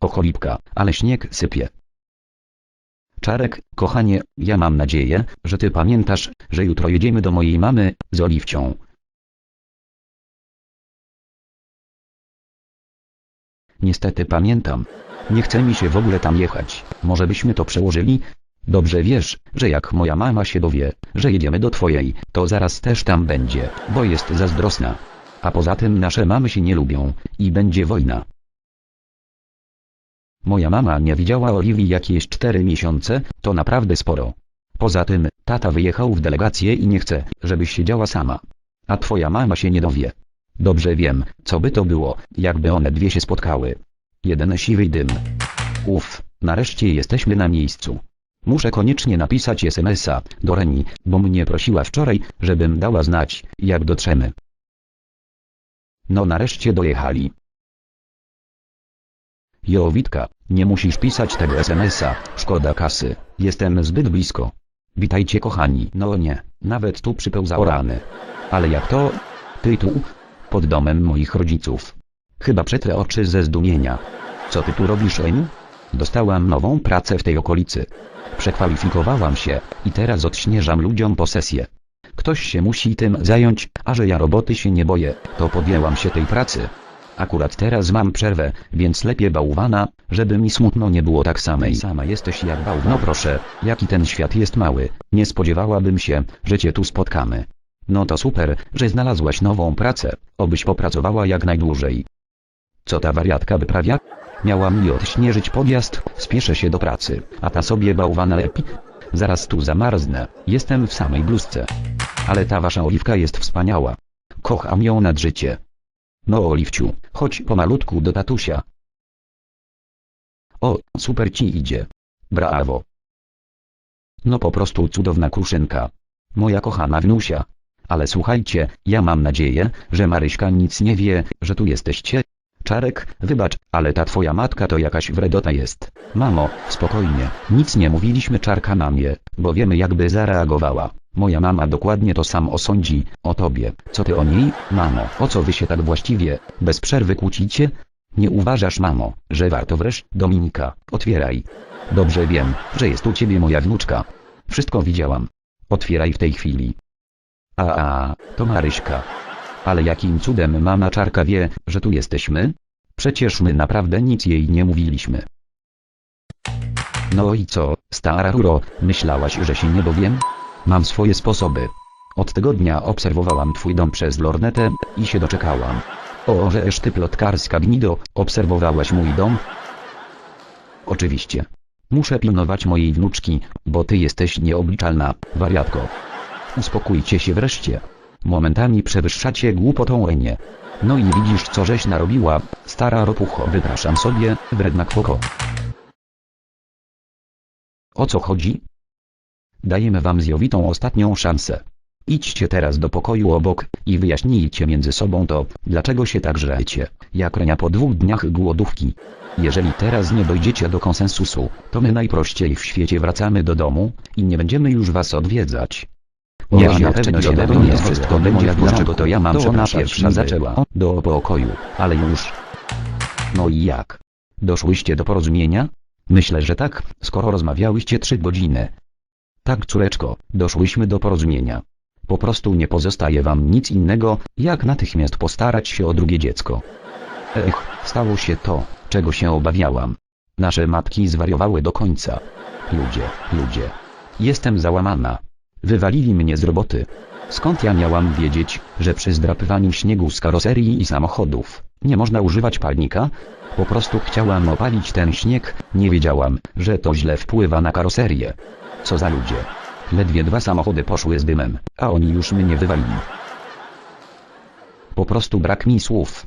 cholipka, ale śnieg sypie. Czarek, kochanie, ja mam nadzieję, że ty pamiętasz, że jutro jedziemy do mojej mamy, z Oliwcią. Niestety pamiętam. Nie chce mi się w ogóle tam jechać. Może byśmy to przełożyli? Dobrze wiesz, że jak moja mama się dowie, że jedziemy do twojej, to zaraz też tam będzie, bo jest zazdrosna. A poza tym nasze mamy się nie lubią, i będzie wojna. Moja mama nie widziała Oliwii jakieś cztery miesiące, to naprawdę sporo. Poza tym, tata wyjechał w delegację i nie chce, żebyś siedziała sama. A twoja mama się nie dowie. Dobrze wiem, co by to było, jakby one dwie się spotkały. Jeden siwy dym. Uff, nareszcie jesteśmy na miejscu. Muszę koniecznie napisać SMS-a do Reni, bo mnie prosiła wczoraj, żebym dała znać, jak dotrzemy. No nareszcie dojechali. Jo Witka, nie musisz pisać tego SMS-a, szkoda kasy, jestem zbyt blisko. Witajcie kochani, no nie, nawet tu przypełzało rany. Ale jak to? Ty tu? Pod domem moich rodziców. Chyba przetrę oczy ze zdumienia. Co ty tu robisz Eniu? Dostałam nową pracę w tej okolicy. Przekwalifikowałam się i teraz odśnieżam ludziom posesję. Ktoś się musi tym zająć, a że ja roboty się nie boję, to podjęłam się tej pracy. Akurat teraz mam przerwę, więc lepiej bałwana, żeby mi smutno nie było tak samej. Sama jesteś jak bałwan. No proszę, jaki ten świat jest mały, nie spodziewałabym się, że cię tu spotkamy. No to super, że znalazłaś nową pracę, obyś popracowała jak najdłużej. Co ta wariatka wyprawia? Miała mi odśnieżyć podjazd, spieszę się do pracy, a ta sobie bałwana lepi. Zaraz tu zamarznę, jestem w samej bluzce. Ale ta wasza oliwka jest wspaniała. Kocham ją nad życie. No Oliwciu, chodź pomalutku do tatusia. O, super ci idzie. Brawo. No po prostu cudowna kruszynka. Moja kochana wnusia. Ale słuchajcie, ja mam nadzieję, że Maryśka nic nie wie, że tu jesteście. Czarek, wybacz, ale ta twoja matka to jakaś wredota jest. Mamo, spokojnie, nic nie mówiliśmy Czarka mamie, bo wiemy jakby zareagowała. Moja mama dokładnie to sam osądzi, o tobie. Co ty o niej, mamo? O co wy się tak właściwie, bez przerwy kłócicie? Nie uważasz mamo, że warto wreszcie? Dominika, otwieraj. Dobrze wiem, że jest u ciebie moja wnuczka. Wszystko widziałam. Otwieraj w tej chwili. A, a, to Maryśka. Ale jakim cudem mama Czarka wie, że tu jesteśmy? Przecież my naprawdę nic jej nie mówiliśmy. No i co, stara ruro, myślałaś, że się nie dowiem? Mam swoje sposoby. Od tego dnia obserwowałam twój dom przez lornetę i się doczekałam. O, żeż ty plotkarska gnido, obserwowałaś mój dom? Oczywiście. Muszę pilnować mojej wnuczki, bo ty jesteś nieobliczalna, wariatko. Uspokójcie się wreszcie. Momentami przewyższacie głupotą Enię. No i widzisz co żeś narobiła, stara ropucho wypraszam sobie, wredna kwoko. O co chodzi? Dajemy wam z Jowitą ostatnią szansę. Idźcie teraz do pokoju obok i wyjaśnijcie między sobą to, dlaczego się tak żrecie, jak renia po dwóch dniach głodówki. Jeżeli teraz nie dojdziecie do konsensusu, to my najprościej w świecie wracamy do domu i nie będziemy już was odwiedzać. Nie, Oj, na pewno nie się dowiemy, jest wszystko będzie w porządku, to ja mam To ona pierwsza zaczęła. Do pokoju, ale już. No i jak? Doszłyście do porozumienia? Myślę, że tak, skoro rozmawiałyście trzy godziny. Tak córeczko, doszłyśmy do porozumienia. Po prostu nie pozostaje wam nic innego, jak natychmiast postarać się o drugie dziecko. Ech, stało się to, czego się obawiałam. Nasze matki zwariowały do końca. Ludzie, ludzie. Jestem załamana. Wywalili mnie z roboty. Skąd ja miałam wiedzieć, że przy zdrapywaniu śniegu z karoserii i samochodów nie można używać palnika? Po prostu chciałam opalić ten śnieg, nie wiedziałam, że to źle wpływa na karoserię. Co za ludzie. Ledwie dwa samochody poszły z dymem, a oni już mnie wywalili. Po prostu brak mi słów.